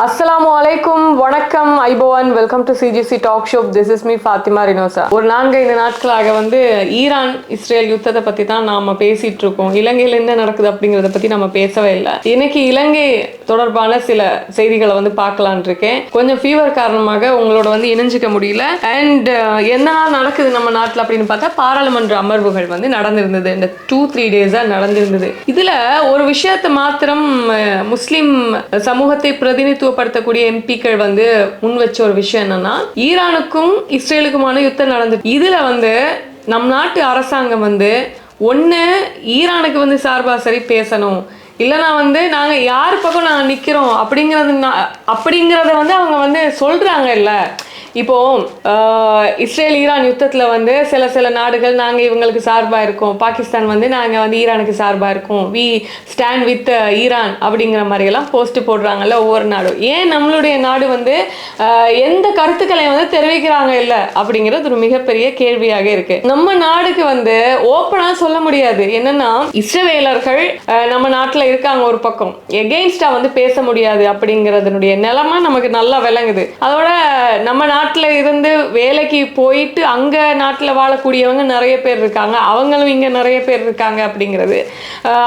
அஸ்ஸலாமு அலைக்கும் வணக்கம் ஐபோவன். Welcome to CGC talk show this is me Fathima Rinosa ஒரு நான்கைந்து நாட்களாக வந்து ஈரான் இஸ்ரேல் யுத்தத்தை பத்தி தான் நாம பேசிட்டு இருக்கோம். இலங்கையில என்ன நடக்குது அப்படிங்கறத பத்தி நம்ம பேசவே இல்லை. இன்னைக்கு இலங்கை தொடர்பான சில செய்திகளை வந்து பார்க்கலான் இருக்கேன். கொஞ்சம் ஃபீவர் காரணமாக உங்களோட வந்து இணைஞ்சிக்க முடியல. அண்ட் என்ன நடக்குது நம்ம நாட்டில் அப்படின்னு பார்த்தா பாராளுமன்ற அமர்வுகள் வந்து நடந்திருந்தது. இந்த டூ த்ரீ டேஸா நடந்திருந்தது. இதுல ஒரு விஷயத்தை மாத்திரம் முஸ்லீம் சமூகத்தை பிரதிநிதி பிரதிநிதித்துவப்படுத்தக்கூடிய எம்பிக்கள் வந்து முன் வச்ச ஒரு விஷயம் என்னன்னா ஈரானுக்கும் இஸ்ரேலுக்குமான யுத்தம் நடந்து இதுல வந்து நம் நாட்டு அரசாங்கம் வந்து ஒன்று ஈரானுக்கு வந்து சார்பாக சரி பேசணும். இல்லைனா வந்து நாங்கள் யார் பக்கம் நாங்கள் நிற்கிறோம் அப்படிங்கிறது அப்படிங்கிறத வந்து அவங்க வந்து சொல்கிறாங்க இல்லை. இப்போ இஸ்ரேல் ஈரான் யுத்தத்தில் வந்து சில சில நாடுகள் நாங்கள் இவங்களுக்கு சார்பாக இருக்கோம். பாகிஸ்தான் வந்து நாங்கள் வந்து ஈரானுக்கு சார்பாக இருக்கோம். வி ஸ்டாண்ட் வித் ஈரான் அப்படிங்கிற மாதிரி எல்லாம் போஸ்ட் போடுறாங்கல்ல ஒவ்வொரு நாடும். ஏன் நம்மளுடைய நாடு வந்து எந்த கருத்துக்களை வந்து தெரிவிக்கிறாங்க இல்லை அப்படிங்கிறது ஒரு மிகப்பெரிய கேள்வியாக இருக்கு. நம்ம நாடுக்கு வந்து ஓப்பனாக சொல்ல முடியாது. என்னன்னா இஸ்ரவேலர்கள் நம்ம நாட்டில் இருக்காங்க ஒரு பக்கம். எகெயின்ஸ்டா வந்து பேச முடியாது அப்படிங்கறதனுடைய நிலமா நமக்கு நல்லா விளங்குது. அதோட நம்ம நாட்டில் இருந்து வேலைக்கு போயிட்டு அங்கே நாட்டில் வாழக்கூடியவங்க நிறைய பேர் இருக்காங்க. அவங்களும் இங்கே நிறைய பேர் இருக்காங்க அப்படிங்கிறது.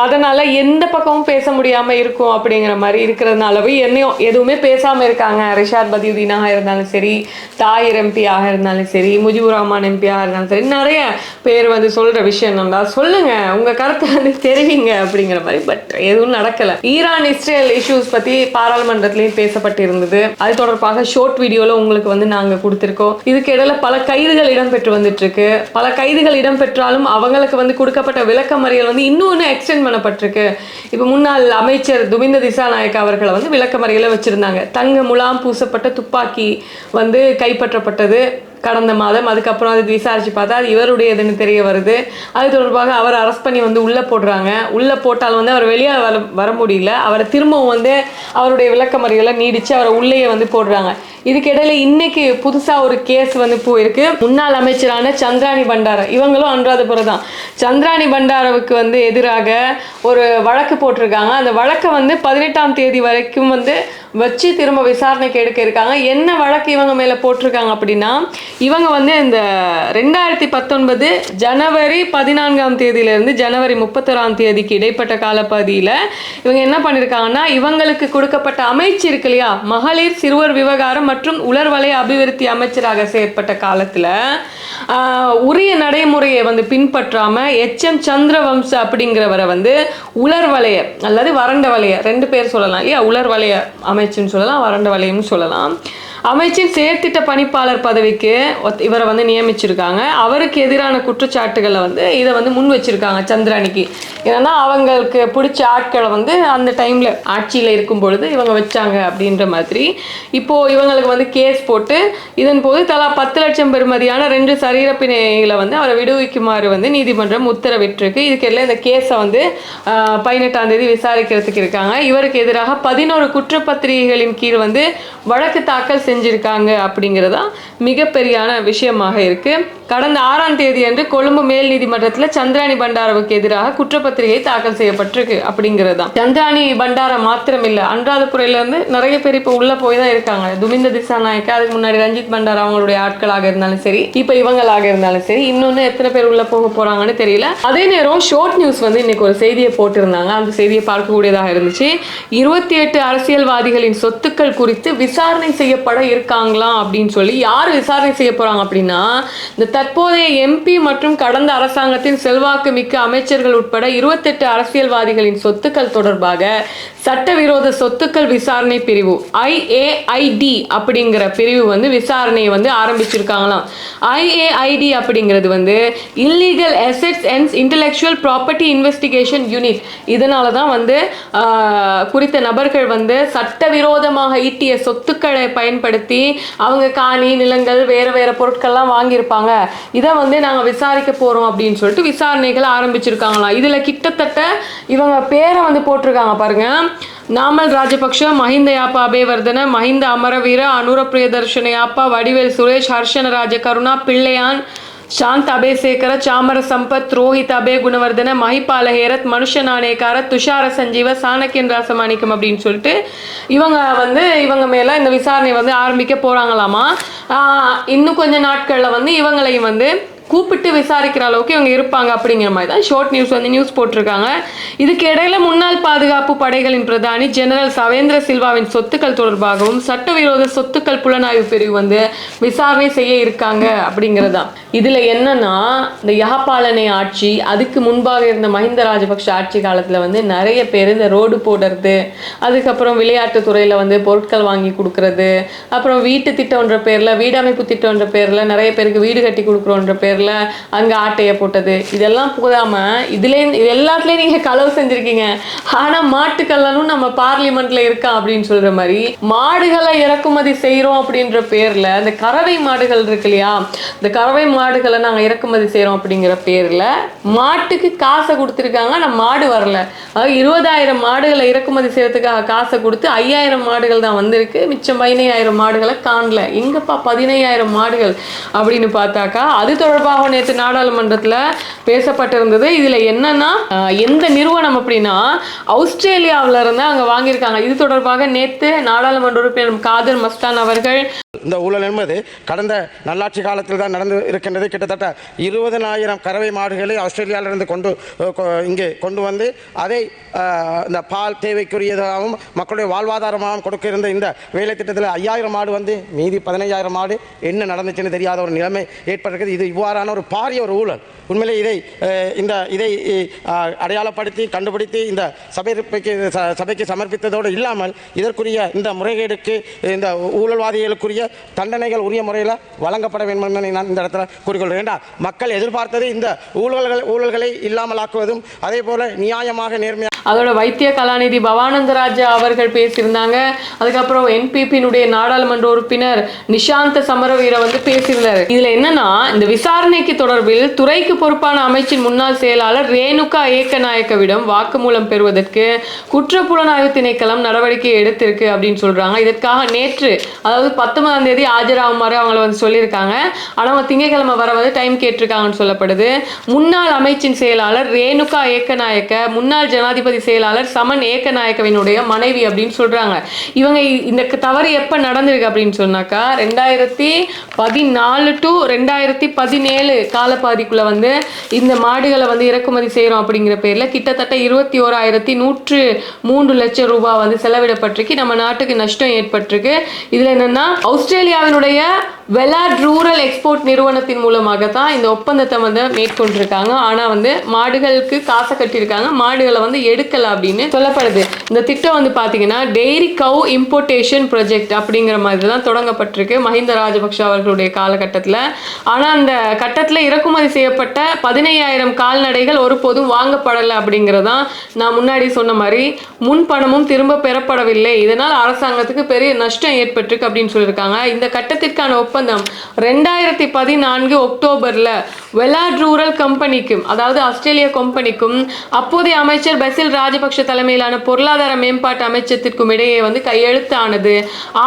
அதனால் எந்த பக்கமும் பேச முடியாமல் இருக்கும் அப்படிங்கிற மாதிரி இருக்கிறதுனாலவே என்னையும் எதுவுமே பேசாமல் இருக்காங்க. ரிஷாத் பதியுதீனாக இருந்தாலும் சரி தாயிர் எம்பியாக இருந்தாலும் சரி முஜிபுர் ரஹ்மான் எம்பியாக இருந்தாலும் சரி நிறைய பேர் வந்து சொல்கிற விஷயம் என்னன்னா சொல்லுங்கள் உங்கள் கருத்தை வந்து தெரிவிங்க அப்படிங்கிற மாதிரி. பட் எதுவும் நடக்கலை. ஈரான் இஸ்ரேல் இஷ்யூஸ் பற்றி பாராளுமன்றத்திலையும் பேசப்பட்டிருந்தது. அது தொடர்பாக ஷார்ட் வீடியோவில் உங்களுக்கு வந்து நாங்கள் நாங்க கொடுத்துருக்கோம். இதுக்கு இடையில பல கைதுகள் இடம்பெற்று வந்துட்டு இருக்கு பல கைதுகள் இடம்பெற்றாலும் அவங்களுக்கு வந்து கொடுக்கப்பட்ட விளக்கமறியல் வந்து இன்னொன்று எக்ஸ்டெண்ட் பண்ணப்பட்டிருக்கு. இப்போ முன்னாள் அமைச்சர் துமிந்த திசாநாயக் அவர்களை வந்து விளக்கமறியல வச்சிருந்தாங்க. தங்க முலாம் பூசப்பட்ட துப்பாக்கி வந்து கைப்பற்றப்பட்டது. கடந்த மாதம் அதுக்கப்புறம் அது விசாரித்து பார்த்தா அது இவருடையதுன்னு தெரிய வருது. அது தொடர்பாக அவர் அரெஸ்ட் பண்ணி வந்து உள்ளே போடுறாங்க. உள்ளே போட்டால் வந்து அவர் வெளியே வர வர முடியல. அவரை திரும்பவும் வந்து அவருடைய விளக்கமறியலை நீடித்து அவரை உள்ளேயே வந்து போடுறாங்க. இதுக்கிடையில் இன்னைக்கு புதுசாக ஒரு கேஸ் வந்து போயிருக்கு. முன்னாள் அமைச்சரான சந்திராணி பண்டார இவங்களும் அனுராதபுரம் தான். சந்திராணி பண்டாரவுக்கு வந்து எதிராக ஒரு வழக்கு போட்டிருக்காங்க. அந்த வழக்கை வந்து பதினெட்டாம் தேதி வரைக்கும் வந்து வச்சு திரும்ப விசாரணைக்கு எடுக்க இருக்காங்க. என்ன வழக்கு இவங்க மேலே போட்டிருக்காங்க அப்படின்னா இவங்க வந்து இந்த ரெண்டாயிரத்தி பத்தொன்பது ஜனவரி பதினான்காம் தேதியிலேருந்து ஜனவரி முப்பத்தொராம் தேதிக்கு இடைப்பட்ட காலப்பகுதியில் இவங்க என்ன பண்ணியிருக்காங்கன்னா இவங்களுக்கு கொடுக்கப்பட்ட அமைச்சு இருக்கு இல்லையா? மகளிர் சிறுவர் விவகாரம் மற்றும் உலர்வலய அபிவிருத்தி அமைச்சராக செயற்பட்ட காலத்தில் உரிய நடைமுறையை வந்து பின்பற்றாமல் எச் எம் சந்திரவம்ச அப்படிங்கிறவரை வந்து உலர்வலய அல்லது வறண்ட வலைய ரெண்டு பேர் சொல்லலாம் இல்லையா? உலர் அமை அமைச்சுன்னு சொல்லலாம் வறண்ட வலயம்னு சொல்லலாம். அமைச்சின் செயற்திட்ட பணிப்பாளர் பதவிக்கு இவரை வந்து நியமிச்சிருக்காங்க. அவருக்கு எதிரான குற்றச்சாட்டுகளை வந்து இதை வந்து முன் வச்சிருக்காங்க சந்திராணிக்கு ஏன்னா அவங்களுக்கு பிடிச்ச ஆட்களை வந்து அந்த டைமில் ஆட்சியில் இருக்கும் பொழுது இவங்க வச்சாங்க அப்படின்ற மாதிரி. இப்போது இவங்களுக்கு வந்து கேஸ் போட்டு இதன் போது தலா பத்து லட்சம் பெறுமதியான ரெண்டு சரீரப்பிணைகளை வந்து அவரை விடுவிக்குமாறு வந்து நீதிமன்றம் உத்தரவிட்டிருக்கு. இதுக்கெல்லாம் இந்த கேஸை வந்து பதினெட்டாம் தேதி விசாரிக்கிறதுக்கு இருக்காங்க. இவருக்கு எதிராக பதினோரு குற்றப்பத்திரிகைகளின் கீழ் வந்து வழக்கு தாக்கல் செஞ்சுருக்காங்க அப்படிங்கிறதா மிகப்பெரியான விஷயமாக இருக்கு. கடந்த ஆறாம் தேதி அன்று கொழும்பு மேல் நீதிமன்றத்தில் சந்திராணி பண்டாரவுக்கு எதிராக குற்றப்பத்திரிகை தாக்கல் செய்யப்பட்டிருக்கு அப்படிங்கிறது. சந்திராணி பண்டாரம் மாத்திரம் இல்லை அனுராதபுரையில இருந்து நிறைய பேர் இப்போ உள்ள போய் தான் இருக்காங்க. துமிந்த திசாநாயக்க அதுக்கு முன்னாடி ரஞ்சித் பண்டாரா அவங்களுடைய ஆட்களாக இருந்தாலும் சரி இப்போ இவங்களாக இருந்தாலும் சரி இன்னொன்று எத்தனை பேர் உள்ள போக போறாங்கன்னு தெரியல. அதே நேரம் ஷோர்ட் நியூஸ் வந்து இன்னைக்கு ஒரு செய்தியை போட்டிருந்தாங்க. அந்த செய்தியை பார்க்கக்கூடியதாக இருந்துச்சு. இருபத்தி எட்டு அரசியல்வாதிகளின் சொத்துக்கள் குறித்து விசாரணை செய்யப்பட இருக்காங்களாம் அப்படின்னு சொல்லி யார் விசாரணை செய்ய போறாங்க அப்படின்னா இந்த தற்போதைய எம்பி மற்றும் கடந்த அரசாங்கத்தின் செல்வாக்கு மிக்க அமைச்சர்கள் உட்பட இருபத்தெட்டு அரசியல்வாதிகளின் சொத்துக்கள் தொடர்பாக சட்டவிரோத சொத்துக்கள் விசாரணை பிரிவு ஐஏஐடி அப்படிங்கிற பிரிவு வந்து விசாரணையை வந்து ஆரம்பிச்சிருக்காங்களாம். ஐஏஐடி அப்படிங்கிறது வந்து illegal assets and intellectual property investigation unit இதனால தான் வந்து குறித்த நபர்கள் வந்து சட்டவிரோதமாக ஈட்டிய சொத்துக்களை பயன்படுத்தி அவங்க காணி நிலங்கள் வேறு வேறு பொருட்கள்லாம் வாங்கியிருப்பாங்க. இதை வந்து நாங்கள் விசாரிக்க போகிறோம் அப்படின்னு சொல்லிட்டு விசாரணைகள் ஆரம்பிச்சிருக்காங்களாம். இதில் கிட்டத்தட்ட இவங்க பேரை வந்து போட்டிருக்காங்க பாருங்க. நாமல் ராஜபக்ஷ மஹிந்த யாப்பா அபேவர்தன மஹிந்த அமரவீர அனுர பிரியதர்ஷனயாப்பா வடிவேல் சுரேஷ் ஹர்ஷன ராஜ கருணா பிள்ளையான் சாந்த் அபேசேகர சாமர சம்பத் ರೋಹಿತ್ அபே குணவர்தன மஹிபால ஹேரத் மனுஷ நாணயக்கார துஷார சஞ்சீவ சாணக்கியன் ராசமாணிக்கம் அப்படின்னு சொல்லிட்டு இவங்க வந்து இவங்க மேலே இந்த விசாரணை வந்து ஆரம்பிக்க போகிறாங்களாமா இன்னும் கொஞ்ச நாட்களில் வந்து இவங்களையும் வந்து கூப்பிட்டு விசாரிக்கிற அளவுக்கு இவங்க இருப்பாங்க அப்படிங்கிற மாதிரி தான் ஷார்ட் நியூஸ் வந்து நியூஸ் போட்டிருக்காங்க. இதுக்கு இடையில முன்னாள் பாதுகாப்பு படைகளின் பிரதானி ஜெனரல் சவேந்திர சில்வாவின் சொத்துக்கள் தொடர்பாகவும் சட்டவிரோத சொத்துக்கள் புலனாய்வு பிரிவு வந்து விசாரணை செய்ய இருக்காங்க அப்படிங்கிறதா இதுல என்னன்னா இந்த யகபாலனை ஆட்சி அதுக்கு முன்பாக இருந்த மஹிந்த ராஜபக்ஷ ஆட்சி காலத்துல வந்து நிறைய பேர் இந்த ரோடு போடுறது அதுக்கப்புறம் விளையாட்டு துறையில வந்து பொருட்கள் வாங்கி கொடுக்கறது அப்புறம் வீட்டு திட்டம்ன்ற பேர்ல வீடமைப்பு திட்டம்ன்ற பேர்ல நிறைய பேருக்கு வீடு கட்டி கொடுக்குறோன்ற பேர் பேர்ல அங்க ஆட்டையை போட்டது. இதெல்லாம் போதாமல் இதுல இது எல்லாத்துலேயும் நீங்கள் களவு செஞ்சுருக்கீங்க. ஆனா மாட்டுக்கல்லனும் நம்ம பார்லிமெண்ட்டில் இருக்கான் அப்படின்னு சொல்கிற மாதிரி மாடுகளை இறக்குமதி செய்கிறோம் அப்படின்ற பேர்ல இந்த கறவை மாடுகள் இருக்கு இல்லையா? இந்த கறவை மாடுகளை நாங்கள் இறக்குமதி செய்கிறோம் அப்படிங்கிற பேர்ல மாட்டுக்கு காசை கொடுத்துருக்காங்க ஆனா மாடு வரல. அதாவது இருபதாயிரம் மாடுகளை இறக்குமதி செய்யறதுக்காக காசை கொடுத்து ஐயாயிரம் மாடுகள் தான் வந்திருக்கு. மிச்சம் பதினையாயிரம் மாடுகளை காணல. எங்கப்பா பதினையாயிரம் மாடுகள் அப்படின்னு பார்த்தாக்கா அது தொடர்பாக நேற்று நாடாளுமன்றத்தில் பேசப்பட்டிருந்தது. இதில் என்னன்னா எந்த நிறுவனம் அப்படின்னா ஆஸ்திரேலியாவில் இருந்து அங்கே வாங்கியிருக்காங்க. இது தொடர்பாக நேற்று நாடாளுமன்ற உறுப்பினர் காதர் மஸ்தான் அவர்கள் இந்த ஊழல் என்பது கடந்த நல்லாட்சி காலத்தில் தான் நடந்து இருக்கின்றது. கிட்டத்தட்ட இருபதனாயிரம் கறவை மாடுகளை ஆஸ்திரேலியாவிலிருந்து கொண்டு இங்கே கொண்டு வந்து அதை இந்த பால் தேவைக்குரியதாகவும் மக்களுடைய வாழ்வாதாரமாகவும் கொடுக்க இருந்த இந்த வேலை திட்டத்தில் ஐயாயிரம் மாடு வந்து மீதி பதினையாயிரம் மாடு என்ன நடந்துச்சுன்னு தெரியாத ஒரு நிலைமை ஏற்பட்டிருக்கிறது இது இவ்வாறான ஒரு பாரிய ஒரு ஊழல். உண்மையிலே இதை இந்த இதை அடையாளப்படுத்தி கண்டுபிடித்து இந்த சபைக்கு ச- சபைக்கு சமர்ப்பித்ததோடு இல்லாமல் இதற்குரிய இந்த முறைகேடுக்கு இந்த ஊழல்வாதிகளுக்குரிய தண்டனைகள் உரிய முறையில் வழங்கப்பட வேண்டும் என்று நான் இந்த இடத்துல கூறிக்கொள்கிறேன். மக்கள் எதிர்பார்த்தது இந்த ஊழல்கள் ஊழல்களை இல்லாமலாக்குவதும் அதே போல நியாயமாக நேர்மையாக அதோட வைத்திய கலாநிதி பவானந்தராஜா அவர்கள் பேசியிருந்தாங்க. அதுக்கப்புறம் என்பிபியினுடைய நாடாளுமன்ற உறுப்பினர் நிஷாந்த சமரவீர வந்து பேசியிருந்தார். இதுல என்னன்னா இந்த விசாரணைக்கு தொடர்பில் துறைக்கு பொறுப்பான அமைச்சின் முன்னாள் செயலாளர் ரேணுகா ஏக்கநாயக்கவிடம் வாக்குமூலம் பெறுவதற்கு குற்றப்புலனாய்வு திணைக்களம் நடவடிக்கை எடுத்திருக்கு அப்படின்னு சொல்றாங்க. இதற்காக நேற்று அதாவது பத்தொன்பதாம் தேதி ஆஜராகுமாறு அவங்கள வந்து சொல்லியிருக்காங்க. ஆனால் அவங்க திங்கட்கிழமை வர வந்து டைம் கேட்டிருக்காங்கன்னு சொல்லப்படுது. முன்னாள் அமைச்சின் செயலாளர் ரேணுகா ஏக்கநாயக்க முன்னாள் ஜனாதிபதி செயலாளர் சமன் ஏக்கநாயக்கவினுடைய மனைவி அப்படின்னு சொல்றாங்க. இவங்க இந்த தவறு எப்ப நடந்திருக்கு அப்படின்னு சொன்னாக்கா ரெண்டாயிரத்தி பதினாலு டு ரெண்டாயிரத்தி பதினேழு காலப்பகுதிக்குள்ள வந்து இந்த மாடுகளை வந்து இறக்குமதி செய்கிறோம் அப்படிங்கிற பேர்ல கிட்டத்தட்ட இருபத்தி ஓராயிரத்தி நூற்று மூன்று லட்சம் ரூபாய் வந்து செலவிடப்பட்டிருக்கு. நம்ம நாட்டுக்கு நஷ்டம் ஏற்பட்டிருக்கு. இதுல என்னன்னா ஆஸ்திரேலியாவினுடைய வெலாட் ரூரல் எக்ஸ்போர்ட் நிறுவனத்தின் மூலமாக தான் இந்த ஒப்பந்தத்தை வந்து மேற்கொண்டிருக்காங்க. ஆனால் வந்து மாடுகளுக்கு காசை கட்டியிருக்காங்க. மாடுகளை வந்து எடுக்கலை அப்படின்னு சொல்லப்படுது. இந்த திட்டம் வந்து பார்த்தீங்கன்னா டெய்ரி கவு இம்போர்ட்டேஷன் ப்ரொஜெக்ட் அப்படிங்கிற மாதிரி தான் தொடங்கப்பட்டிருக்கு மஹிந்த ராஜபக்ஷ அவர்களுடைய காலகட்டத்தில். ஆனால் அந்த கட்டத்தில் இறக்குமதி செய்யப்பட்ட பதினையாயிரம் கால்நடைகள் ஒருபோதும் வாங்கப்படலை அப்படிங்கிறதான் நான் முன்னாடி சொன்ன மாதிரி முன் பணமும் திரும்ப பெறப்படவில்லை. இதனால் அரசாங்கத்துக்கு பெரிய நஷ்டம் ஏற்பட்டிருக்கு அப்படின்னு சொல்லியிருக்காங்க. இந்த கட்டத்திற்கான ஒப்பந்தம். ரெண்டாயிரத்தி பதினான்கு அக்டோபரில் வெலாட் ரூரல் கம்பெனிக்கும் அதாவது ஆஸ்திரேலிய கம்பெனிக்கும் அப்போதைய அமைச்சர் பசில் ராஜபக்ஷ தலைமையிலான பொருளாதார மேம்பாட்டு அமைச்சத்திற்கும் இடையே வந்து கையெழுத்தானது.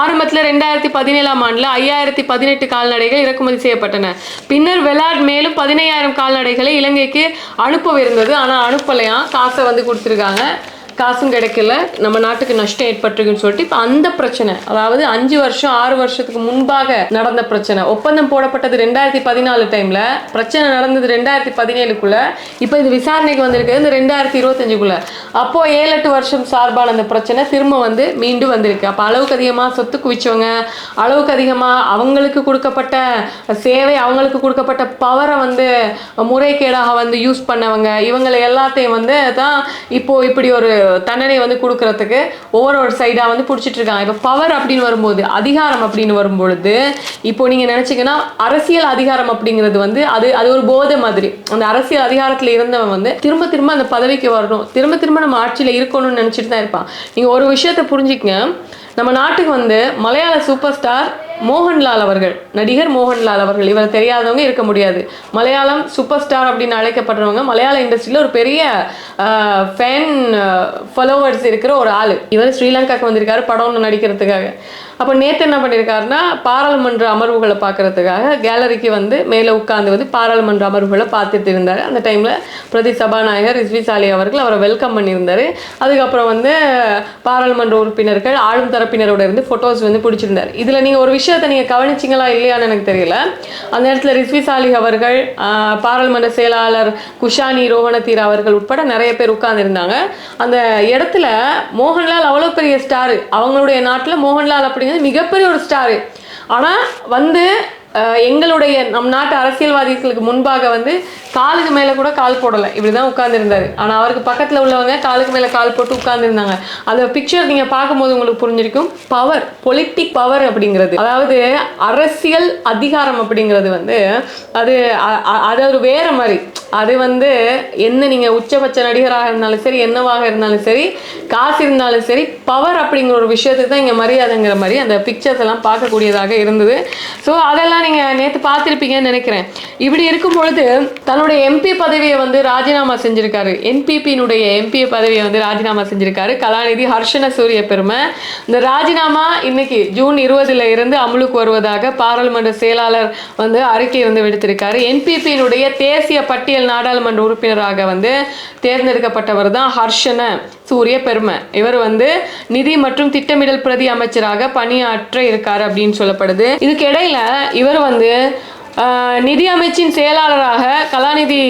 ஆரம்பத்தில் ரெண்டாயிரத்தி பதினேழாம் ஆண்டில் ஐயாயிரத்தி பதினெட்டு கால்நடைகள் இறக்குமதி செய்யப்பட்டன. பின்னர் வெலாட் மேலும் பதினையாயிரம் கால்நடைகளை இலங்கைக்கு அனுப்பவிருந்தது. ஆனால் அனுப்பலையாம். காசை வந்து கொடுத்துருக்காங்க. காசும் கிடைக்கல நம்ம நாட்டுக்கு நஷ்டம் ஏற்பட்டிருக்குன்னு சொல்லிட்டு இப்போ அந்த பிரச்சனை அதாவது அஞ்சு வருஷம் ஆறு வருஷத்துக்கு முன்பாக நடந்த பிரச்சனை. ஒப்பந்தம் போடப்பட்டது ரெண்டாயிரத்தி பதினாலு டைம்ல பிரச்சனை நடந்தது ரெண்டாயிரத்தி பதினேழுக்குள்ள இப்போ இது விசாரணைக்கு வந்திருக்கு இந்த ரெண்டாயிரத்தி இருபத்தஞ்சுக்குள்ள. அப்போ ஏழு எட்டு வருஷம் சார்பான அந்த பிரச்சனை திரும்ப வந்து மீண்டும் வந்திருக்கு. அப்போ அளவுக்கு அதிகமாக சொத்து குவிச்சவங்க அளவுக்கு அதிகமாக அவங்களுக்கு கொடுக்கப்பட்ட சேவை அவங்களுக்கு கொடுக்கப்பட்ட பவரை வந்து முறைகேடாக வந்து யூஸ் பண்ணவங்க இவங்களை எல்லாத்தையும் வந்து தான் இப்போ இப்படி ஒரு தண்டனை வந்து கொடுக்கறதுக்கு ஒவ்வொரு ஒரு சைடாக வந்து பிடிச்சிட்டு இருக்காங்க. இப்போ பவர் அப்படின்னு வரும்போது அதிகாரம் அப்படின்னு வரும்பொழுது இப்போ நீங்கள் நினச்சிங்கன்னா அரசியல் அதிகாரம் அப்படிங்கிறது வந்து அது அது ஒரு போதை மாதிரி. அந்த அரசியல் அதிகாரத்தில் இருந்தவன் வந்து திரும்ப திரும்ப அந்த பதவிக்கு வரணும். திரும்ப திரும்ப நம்ம ஆட்சியில் இருக்கணும்னு நினச்சிட்டு தான் இருப்பான். நீங்கள் ஒரு விஷயத்தை புரிஞ்சுக்கங்க. நம்ம நாட்டுக்கு வந்து மலையாள சூப்பர் ஸ்டார் மோகன்லால் அவர்கள் நடிகர் மோகன்லால் அவர்கள். இவர் தெரியாதவங்க இருக்க முடியாது. மலையாளம் சூப்பர் ஸ்டார் அப்படின்னு அழைக்கப்படுறவங்க மலையாள இண்டஸ்ட்ரியில் ஒரு பெரிய ஃபேன் ஃபாலோவர்ஸ் இருக்கிற ஒரு ஆள். இவர் ஸ்ரீலங்காக்கு வந்திருக்காரு படம் ஒன்று நடிக்கிறதுக்காக. அப்போ நேற்று என்ன பண்ணியிருக்காருன்னா பாராளுமன்ற அமர்வுகளை பார்க்கறதுக்காக கேலரிக்கு வந்து மேலே உட்கார்ந்து வந்து பாராளுமன்ற அமர்வுகளை பார்த்துட்டு இருந்தார். அந்த டைமில் பிரதி சபாநாயகர் ரிஸ்வி சாலி அவர்கள் அவரை வெல்கம் பண்ணியிருந்தார். அதுக்கப்புறம் வந்து பாராளுமன்ற உறுப்பினர்கள் ஆளும் தரப்பினரோட இருந்து ஃபோட்டோஸ் வந்து பிடிச்சிருந்தார். இதில் நீங்கள் ஒரு விஷயத்தை நீங்கள் கவனிச்சிங்களா இல்லையான்னு எனக்கு தெரியல. அந்த இடத்துல ரிஸ்வி சாலி அவர்கள் பாராளுமன்ற செயலாளர் குஷானி ரோஹணதீர் அவர்கள் உட்பட நிறைய பேர் உட்கார்ந்துருந்தாங்க. அந்த இடத்துல மோகன்லால் அவ்வளோ பெரிய ஸ்டார் அவங்களுடைய நாட்டில் மோகன்லால் அப்படி அப்படிங்கிறது மிகப்பெரிய ஒரு ஸ்டாரு ஆனால் வந்து எங்களுடைய நம் நாட்டு அரசியல்வாதிகளுக்கு முன்பாக வந்து காலுக்கு மேலே கூட கால் போடலை. இப்படி தான் உட்காந்துருந்தாரு ஆனால் அவருக்கு பக்கத்தில் உள்ளவங்க காலுக்கு மேலே கால் போட்டு உட்காந்துருந்தாங்க அந்த பிக்சர் நீங்கள் பார்க்கும்போது உங்களுக்கு புரிஞ்சிருக்கும். பவர் பொலிட்டிக் பவர் அப்படிங்கிறது. அதாவது அரசியல் அதிகாரம் அப்படிங்கிறது வந்து அது அது ஒரு வேற மாதிரி. அது வந்து என்ன நீங்கள் உச்சபட்ச நடிகராக இருந்தாலும் சரி என்னவாக இருந்தாலும் சரி காசு இருந்தாலும் சரி பவர் அப்படிங்கிற ஒரு விஷயத்துக்கு தான் இங்கே மரியாதைங்கிற மாதிரி அந்த பிக்சர்ஸ் எல்லாம் பார்க்கக்கூடியதாக இருந்தது. ஸோ அதெல்லாம் நீங்கள் நேற்று பார்த்துருப்பீங்கன்னு நினைக்கிறேன். இப்படி இருக்கும் பொழுது தன்னுடைய எம்பி பதவியை வந்து ராஜினாமா செஞ்சிருக்காரு. என்பிபியினுடைய எம்பி பதவியை வந்து ராஜினாமா செஞ்சிருக்காரு. கலாநிதி ஹர்ஷன சூரிய பெருமை. இந்த ராஜினாமா இன்னைக்கு ஜூன் இருபதுல இருந்து அமலுக்கு வருவதாக பாராளுமன்ற செயலாளர் வந்து அறிக்கை வந்து விடுத்திருக்காரு. என்பிபியினுடைய தேசிய பட்டியல் நாடாளுமன்ற உறுப்பினராக வந்து தேர்ந்தெடுக்கப்பட்டவர் தான் ஹர்ஷன. சூரிய பெருமை இவர் வந்து நிதி மற்றும் திட்டமிடல் பிரதி அமைச்சராக பணியாற்ற இருக்காரு அப்படின்னு சொல்லப்படுது. இதுக்கு இடையில இவர் வந்து நிதி அமைச்சின் செயலாளராக கலாநிதி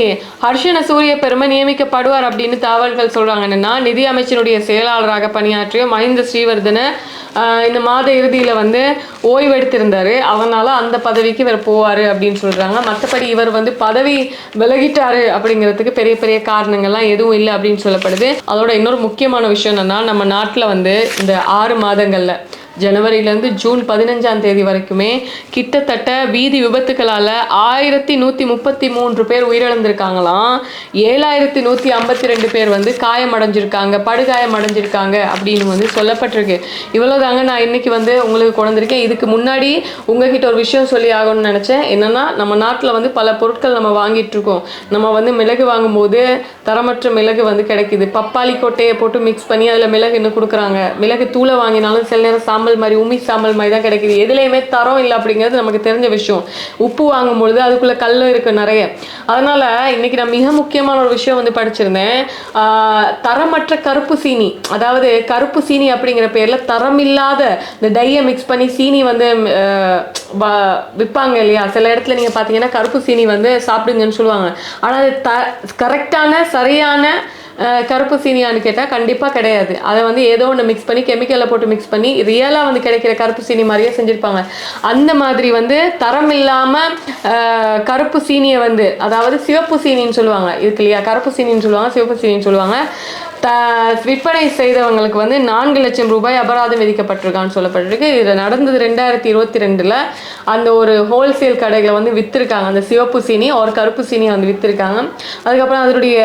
ஹர்ஷன சூரிய பெருமை நியமிக்கப்படுவார் அப்படின்னு தகவல்கள் சொல்றாங்க. என்னன்னா நிதி அமைச்சினுடைய செயலாளராக பணியாற்றிய மஹிந்த ஸ்ரீவர்தன இந்த மாத இறுதியில வந்து ஓய்வெடுத்திருந்தாரு அதனால அந்த பதவிக்கு இவர் போவாரு அப்படின்னு சொல்றாங்க. மற்றபடி இவர் வந்து பதவி விலகிட்டாரு அப்படிங்கிறதுக்கு பெரிய பெரிய காரணங்கள்லாம் எதுவும் இல்லை அப்படின்னு சொல்லப்படுது. அதோட இன்னொரு முக்கியமான விஷயம் என்னன்னா நம்ம நாட்டில் வந்து இந்த ஆறு மாதங்கள்ல ஜனவரியிலேருந்து ஜூன் பதினஞ்சாம் தேதி வரைக்குமே கிட்டத்தட்ட வீதி விபத்துக்களால் ஆயிரத்தி நூற்றி முப்பத்தி மூன்று பேர் உயிரிழந்திருக்காங்களாம். ஏழாயிரத்தி நூற்றி ஐம்பத்தி ரெண்டு பேர் வந்து காயம் அடைஞ்சிருக்காங்க படுகாயம் அடைஞ்சிருக்காங்க அப்படின்னு வந்து சொல்லப்பட்டிருக்கு. இவ்வளோதாங்க நான் இன்னைக்கு வந்து உங்களுக்கு கொண்டிருக்கேன் இதுக்கு முன்னாடி உங்ககிட்ட ஒரு விஷயம் சொல்லி ஆகணும்னு நினச்சேன். என்னென்னா நம்ம நாட்டில் வந்து பல பொருட்கள் நம்ம வாங்கிட்டுருக்கோம். நம்ம வந்து மிளகு வாங்கும்போது தரமற்ற மிளகு வந்து கிடைக்குது. பப்பாளி கொட்டையை போட்டு மிக்ஸ் பண்ணி அதில் மிளகு இன்னும் கொடுக்குறாங்க. மிளகு தூளை வாங்கினாலும் சில நேரம் சாம்பல் மாதிரி உமி சாம்பல் மாதிரி தான் கிடைக்குது. எதுலேயுமே தரம் இல்லை அப்படிங்கிறது நமக்கு தெரிஞ்ச விஷயம். உப்பு வாங்கும்பொழுது அதுக்குள்ளே கல் இருக்கு நிறைய. அதனால இன்னைக்கு நான் மிக முக்கியமான ஒரு விஷயம் வந்து படிச்சிருந்தேன். தரமற்ற கருப்பு சீனி. அதாவது கருப்பு சீனி அப்படிங்கிற பேரில் தரமில்லாத இந்த டையை மிக்ஸ் பண்ணி சீனி வந்து வ- விற்பாங்க இல்லையா? சில இடத்துல நீங்கள் பார்த்தீங்கன்னா கருப்பு சீனி வந்து சாப்பிடுங்கன்னு சொல்லுவாங்க. ஆனால் அது த கரெக்டான சரியான கருப்பு சீனியான்னு கேட்டால் கண்டிப்பாக கிடையாது. அதை வந்து ஏதோ ஒன்று மிக்ஸ் பண்ணி கெமிக்கலில் போட்டு மிக்ஸ் பண்ணி ரியலாக வந்து கிடைக்கிற கருப்பு சீனி மாதிரியே செஞ்சுருப்பாங்க. அந்த மாதிரி வந்து தரம் இல்லாமல் கருப்பு சீனியை வந்து அதாவது சிவப்பு சீனின்னு சொல்லுவாங்க. இருக்கு இல்லையா? கருப்பு சீனின்னு சொல்லுவாங்க சிவப்பு சீனின்னு சொல்லுவாங்க. த விற்பனை செய்தவங்களுக்கு வந்து நான்கு லட்சம் ரூபாய் அபராதம் விதிக்கப்பட்டிருக்கான்னு சொல்லப்பட்டிருக்கு. இது நடந்தது ரெண்டாயிரத்தி இருபத்தி ரெண்டில். அந்த ஒரு ஹோல்சேல் கடைகளை வந்து விற்றுருக்காங்க அந்த சிவப்பு சீனி ஒரு கருப்பு சீனியை வந்து விற்றுருக்காங்க அதுக்கப்புறம் அதனுடைய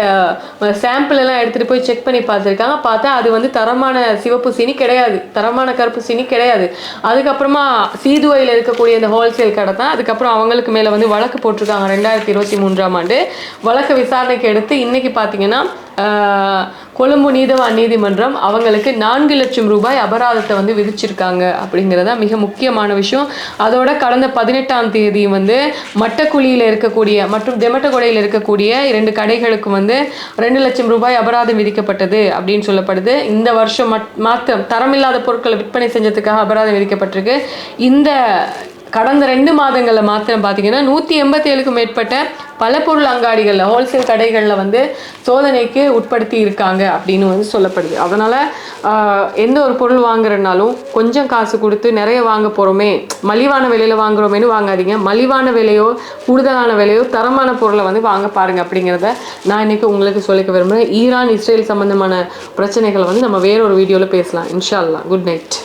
சாம்பிள் எல்லாம் எடுத்துகிட்டு போய் செக் பண்ணி பார்த்துருக்காங்க. பார்த்தா அது வந்து தரமான சிவப்பு சீனி கிடையாது. தரமான கருப்பு சீனி கிடையாது. அதுக்கப்புறமா சீதுவையில் இருக்கக்கூடிய இந்த ஹோல்சேல் கடை தான். அதுக்கப்புறம் அவங்களுக்கு மேலே வந்து வழக்கு போட்டிருக்காங்க ரெண்டாயிரத்தி இருபத்தி மூன்றாம் ஆண்டு. வழக்கு விசாரணைக்கு எடுத்து இன்னைக்கு பார்த்தீங்கன்னா கொழும்பு நீதவா நீதிமன்றம் அவங்களுக்கு நான்கு லட்சம் ரூபாய் அபராதத்தை வந்து விதிச்சிருக்காங்க அப்படிங்கிறத மிக முக்கியமான விஷயம். அதோட கடந்த பதினெட்டாம் தேதி வந்து மட்டக்குழியில் இருக்கக்கூடிய மற்றும் தெமட்டகொடையில் இருக்கக்கூடிய இரண்டு கடைகளுக்கு வந்து ரெண்டு லட்சம் ரூபாய் அபராதம் விதிக்கப்பட்டது அப்படின்னு சொல்லப்படுது. இந்த வருஷம் மட் மாத்திரம் தரமில்லாத பொருட்களை விற்பனை செஞ்சதுக்காக அபராதம் விதிக்கப்பட்டிருக்கு. இந்த கடந்த ரெண்டு மாதங்களில் மாத்திரம் பார்த்தீங்கன்னா நூற்றி எண்பத்தி ஏழுக்கும் மேற்பட்ட பல பொருள் அங்காடிகளில் ஹோல்சேல் கடைகளில் வந்து சோதனைக்கு உட்படுத்தி இருக்காங்க அப்படின்னு வந்து சொல்லப்படுது. அதனால் எந்த ஒரு பொருள் வாங்குறனாலும் கொஞ்சம் காசு கொடுத்து நிறைய வாங்க போகிறோமே மலிவான விலையில் வாங்குறோமேனு வாங்காதீங்க. மலிவான விலையோ கூடுதலான விலையோ தரமான பொருளை வந்து வாங்க பாருங்க அப்படிங்கிறத நான் இன்றைக்கி உங்களுக்கு சொல்லிக்க விரும்புகிறேன் ஈரான் இஸ்ரேல் சம்மந்தமான பிரச்சனைகளை வந்து நம்ம வேற ஒரு வீடியோவில் பேசலாம். இன்ஷா குட் நைட்.